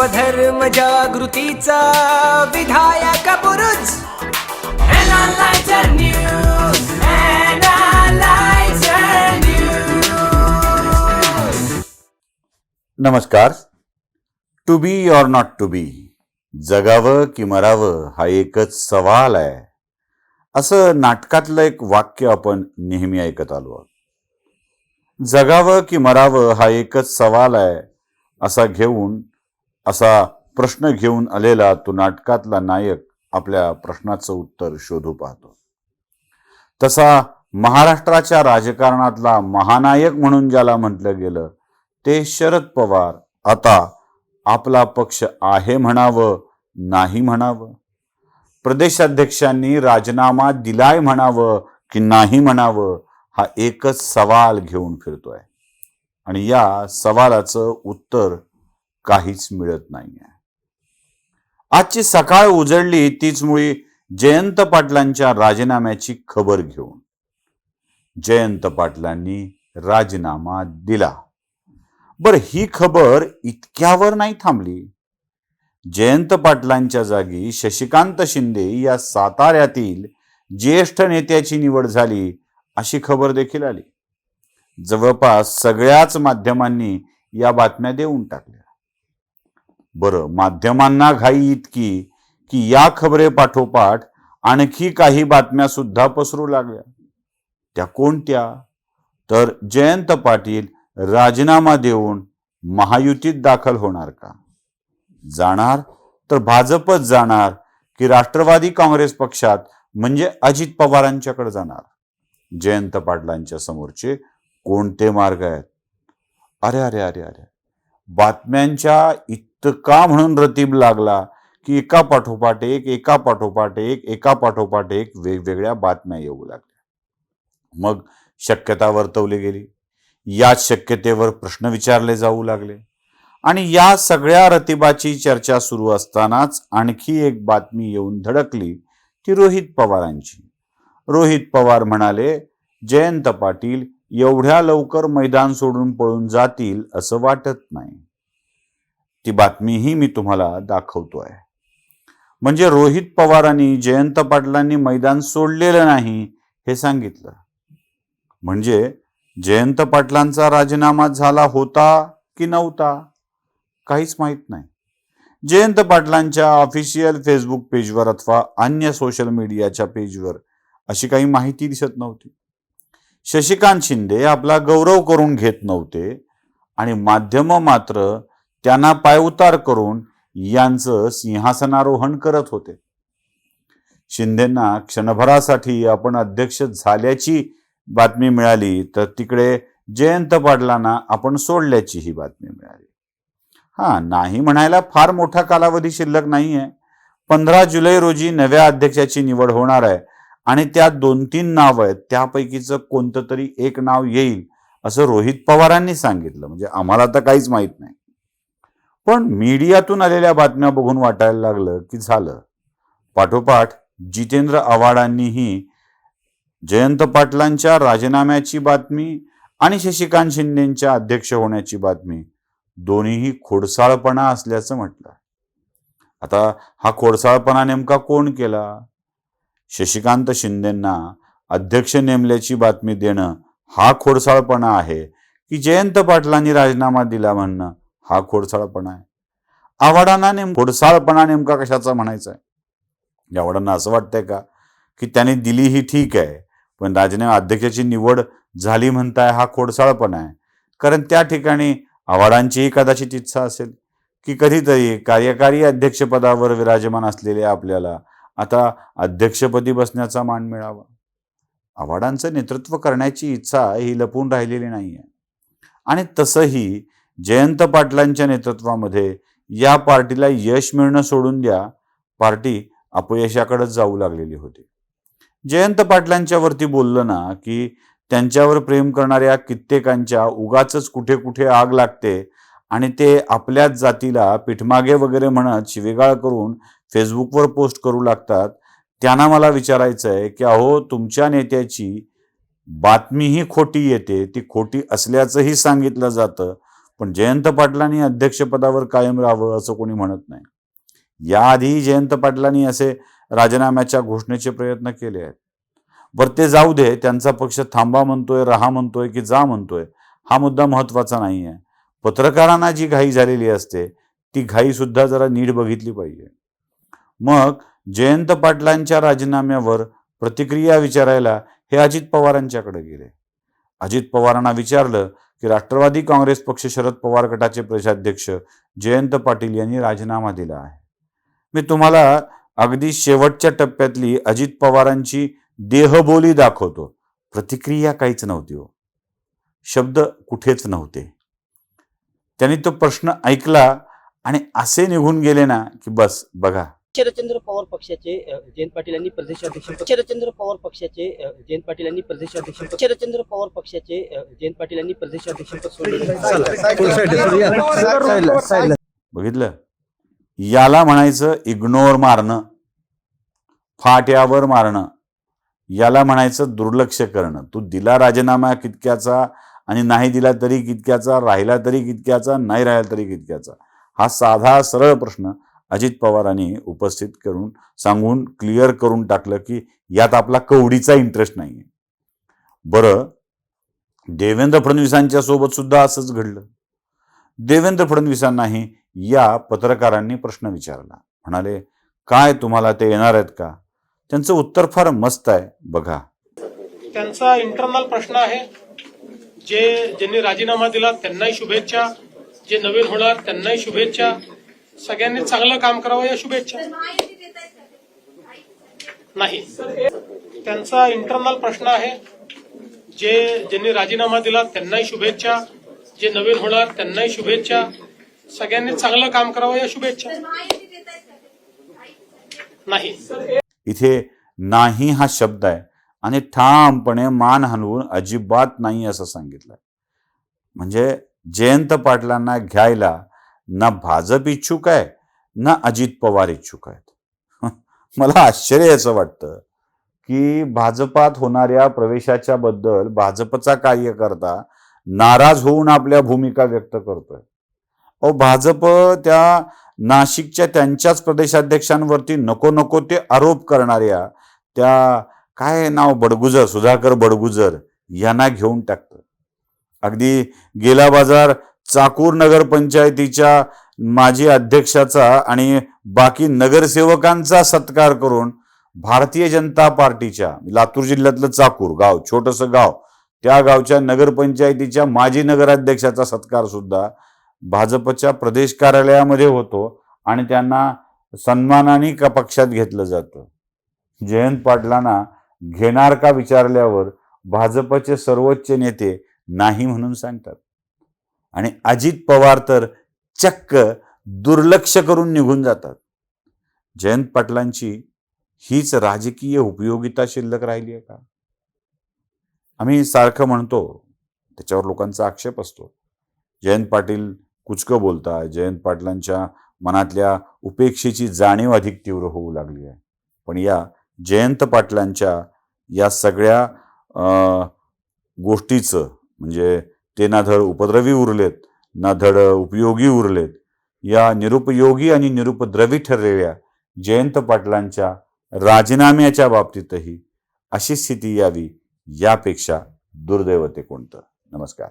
स्वधर्म जागृतीचा विधायक News. नमस्कार. To be or not to be जगावं की मरावं हा एकच सवाल आहे. असं नाटकातलं एक वाक्य आपण नेहमी ऐकत आलो आहोत. जगावं की मरावं हा एकच सवाल आहे असा घेऊन असा प्रश्न घेऊन आलेला तो नाटकातला नायक आपल्या प्रश्नाचं उत्तर शोधू पाहतो. तसा महाराष्ट्राच्या राजकारणातला महानायक म्हणून ज्याला म्हटलं गेलं ते शरद पवार आता आपला पक्ष आहे म्हणावं नाही म्हणावं? प्रदेशाध्यक्षांनी राजीनामा दिलाय म्हणावं की नाही म्हणावं हा एकच सवाल घेऊन फिरतोय. आणि या सवालाचं उत्तर काहीच मिळत नाहीये. आजची सकाळ उजळली तीच मुळी जयंत पाटलांच्या राजीनाम्याची खबर घेऊन. जयंत पाटलांनी राजीनामा दिला. बर ही खबर इतक्यावर नाही थांबली. जयंत पाटलांच्या जागी शशिकांत शिंदे या साताऱ्यातील ज्येष्ठ नेत्याची निवड झाली अशी खबर देखील आली. जवळपास सगळ्याच माध्यमांनी या बातम्या देऊन टाकल्या. बरं माध्यमांना घाई इतकी की या खबरे पाठोपाठ आणखी काही बातम्या सुद्धा पसरू लागल्या. त्या कोणत्या? तर जयंत पाटील राजीनामा देऊन महायुतीत दाखल होणार का? जाणार? तर भाजपच जाणार की राष्ट्रवादी काँग्रेस पक्षात म्हणजे अजित पवारांच्याकडे जाणार? जयंत पाटलांच्या समोरचे कोणते मार्ग आहेत? अरे अरे अरे अरे बातम्यांच्या तर का म्हणून रतीब लागला? की एका पाठोपाठ एक एका पाठोपाठ एक एका पाठोपाठ एक वेगवेगळ्या बातम्या येऊ लागल्या. मग शक्यता वर्तवली गेली. याच शक्यतेवर प्रश्न विचारले जाऊ लागले. आणि या सगळ्या रतिबाची चर्चा सुरू असतानाच आणखी एक बातमी येऊन धडकली ती रोहित पवारांची. रोहित पवार म्हणाले जयंत पाटील एवढ्या लवकर मैदान सोडून पळून जातील असं वाटत नाही. ती बातमीही मी तुम्हाला दाखवतो आहे म्हणजे रोहित पवारांनी जयंत पाटलांनी मैदान सोडलेलं नाही हे सांगितलं. म्हणजे जयंत पाटलांचा राजीनामा झाला होता की नव्हता? काहीच माहीत नाही. जयंत पाटलांच्या ऑफिशियल फेसबुक पेजवर अथवा अन्य सोशल मीडियाच्या पेजवर अशी काही माहिती दिसत नव्हती. शशिकांत शिंदे आपला गौरव करून घेत नव्हते आणि माध्यम मात्र त्यांना पायउतार करून यांचं सिंहासनारोहण करत होते. शिंदेना क्षणभरासाठी आपण अध्यक्ष झाल्याची बातमी मिळाली तर तिकडे जयंत पाटलांना आपण सोडल्याची ही बातमी मिळाली. हा नाही म्हणायला फार मोठा कालावधी शिल्लक नाही आहे पंधरा जुलै रोजी नव्या अध्यक्षाची निवड होणार आहे आणि त्यात दोन तीन नाव आहेत त्यापैकीचं कोणतं तरी एक नाव येईल असं रोहित पवारांनी सांगितलं. म्हणजे आम्हाला तर काहीच माहीत नाही. पण मीडियातून आलेल्या बातम्या बघून वाटायला लागलं की झालं. पाठोपाठ जितेंद्र आव्हाडांनीही जयंत पाटलांच्या राजीनाम्याची बातमी आणि शशिकांत शिंदेंच्या अध्यक्ष होण्याची बातमी दोन्हीही खोडसाळपणा असल्याचं म्हटलं. आता हा खोडसाळपणा नेमका कोण केला? शशिकांत शिंदेंना अध्यक्ष नेमल्याची बातमी देणं हा खोडसाळपणा आहे की जयंत पाटलांनी राजीनामा दिला म्हणणं? हा खोडसाळपणा आहे. आव्हाडांना नेम खोडसाळपणा नेमका कशाचा म्हणायचा आहे? आव्हाडांना असं वाटतंय का? की त्याने दिली ही ठीक आहे पण राजने अध्यक्षाची निवड झाली म्हणताय हा खोडसाळपणा आहे. कारण त्या ठिकाणी आव्हाडांचीही कदाचित इच्छा असेल की कधीतरी कार्यकारी अध्यक्षपदावर विराजमान असलेले आपल्याला आता अध्यक्षपदी बसण्याचा मान मिळावा. आव्हाडांचं नेतृत्व करण्याची इच्छा ही लपून राहिलेली नाही आहे आणि तसंही जयंत पाटलांच्या नेतृत्वामध्ये या पार्टीला यश मिळणं सोडून द्या पार्टी अपयशाकडेच जाऊ लागलेली होती. जयंत पाटलांच्या वरती बोललं ना की त्यांच्यावर प्रेम करणाऱ्या कित्येकांच्या उगाच कुठे कुठे आग लागते आणि ते आपल्याच जातीला पिठमागे वगैरे म्हणत शिवेगाळ करून फेसबुकवर पोस्ट करू लागतात. त्यांना मला विचारायचं आहे की अहो तुमच्या नेत्याची बातमीही खोटी येते ती खोटी असल्याचंही सांगितलं जातं. पण जयंत पाटलांनी अध्यक्षपदावर कायम राहावं असं कोणी म्हणत नाही. याआधी जयंत पाटलांनी असे राजीनाम्याच्या घोषणेचे प्रयत्न केले आहेत. बरं ते जाऊ दे त्यांचा पक्ष थांबा म्हणतोय राहा म्हणतोय की जा म्हणतोय हा मुद्दा महत्त्वाचा नाही आहे पत्रकारांना जी घाई झालेली असते ती घाई सुद्धा जरा नीट बघितली पाहिजे. मग जयंत पाटलांच्या राजीनाम्यावर प्रतिक्रिया विचारायला हे अजित पवारांच्याकडे गेले. अजित पवारांना विचारलं की राष्ट्रवादी काँग्रेस पक्ष शरद पवार गटाचे प्रदेशाध्यक्ष जयंत पाटील यांनी राजीनामा दिला आहे. मी तुम्हाला अगदी शेवटच्या टप्प्यातली अजित पवारांची देहबोली दाखवतो. प्रतिक्रिया काहीच नव्हती हो. शब्द कुठेच नव्हते. त्यांनी तो प्रश्न ऐकला आणि असे निघून गेले ना की बस बघा. शरदचंद्र पवार पक्षाचे जयंत पाटील यांनी प्रदेशाध्यक्ष शरदचंद्र पवार पक्षाचे जयंत पाटील यांनी प्रदेशाध्यक्ष शरदचंद्र पवार पक्षाचे जयंत पाटील यांनी प्रदेशाध्यक्ष बघितलं? याला म्हणायचं इग्नोर मारणं फाट्यावर मारणं. याला म्हणायचं दुर्लक्ष करणं. तू दिला राजीनामा कितक्याचा आणि नाही दिला तरी कितक्याचा राहिला तरी कितक्याचा नाही राहिला तरी कितक्याचा? हा साधा सरळ प्रश्न. अजित पवारांनी उपस्थित करून सांगून क्लिअर करून टाकलं की यात आपला कवडीचा इंटरेस्ट नाही बरं देवेंद्र फडणवीसांच्या सोबत सुद्धा असंच घडलं. देवेंद्र फडणवीसांनाही या पत्रकारांनी प्रश्न विचारला. म्हणाले काय तुम्हाला ते येणार आहेत का? त्यांचं उत्तर फार मस्त आहे बघा. त्यांचा इंटरनल प्रश्न आहे. जे ज्यांनी राजीनामा दिला त्यांनाही शुभेच्छा. जे नवीन होणार त्यांनाही शुभेच्छा. सगळ्यांनी चांगलं काम करावं या शुभेच्छा. नाही. त्यांचा इंटरनल प्रश्न आहे जे ज्यांनी राजीनामा दिला त्यांनाही शुभेच्छा. जे नवीन होणार त्यांनाही शुभेच्छा. सगळ्यांनी चांगलं काम करावं या शुभेच्छा. नाही. इथे नाही हा शब्द आहे. आणि ठामपणे मान हलवून अजिबात नाही असं सांगितलं म्हणजे जयंत पाटलांना घ्यायला ना भाजप इच्छुक आहे ना अजित पवार इच्छुक आहेत. मला आश्चर्य याचं वाटतं की भाजपात होणाऱ्या प्रवेशाच्या बद्दल भाजपचा कार्यकर्ता नाराज होऊन आपल्या भूमिका व्यक्त करतोय. अहो भाजप त्या नाशिकच्या त्यांच्याच प्रदेशाध्यक्षांवरती नको नको ते आरोप करणाऱ्या त्या काय नाव बडगुजर सुधाकर बडगुजर यांना घेऊन टाकतं. अगदी गेला बाजार चाकूर नगरपंचायतीच्या माजी अध्यक्षाचा आणि बाकी नगरसेवकांचा सत्कार करून भारतीय जनता पार्टीच्या लातूर जिल्ह्यातलं चाकूर गाव छोटंसं गाव त्या गावच्या नगरपंचायतीच्या माजी नगराध्यक्षाचा सत्कार सुद्धा भाजपच्या प्रदेश कार्यालयामध्ये होतो आणि त्यांना सन्मानाने का पक्षात घेतलं जातं. जयंत पाटलांना घेणार का विचारल्यावर भाजपचे सर्वोच्च नेते नाही म्हणून सांगतात. आणि अजित पवार तर चक्क दुर्लक्ष करून निघून जातात. जयंत पाटलांची हीच राजकीय उपयोगिता शिल्लक राहिली आहे का? आम्ही सारखं म्हणतो त्याच्यावर लोकांचा आक्षेप असतो. जयंत पाटील कुचकं बोलतात जयंत पाटलांच्या मनातल्या उपेक्षेची जाणीव अधिक तीव्र होऊ लागली आहे. पण या जयंत पाटलांच्या या सगळ्या अं, गोष्टीचं म्हणजे ते ना धड उपद्रवी उरलेत ना धड उपयोगी उरलेत. या निरुपयोगी आणि निरुपद्रवी ठरलेल्या जयंत पाटलांच्या राजीनाम्याच्या बाबतीतही अशी स्थिती यावी यापेक्षा दुर्दैव ते कोणतं. नमस्कार.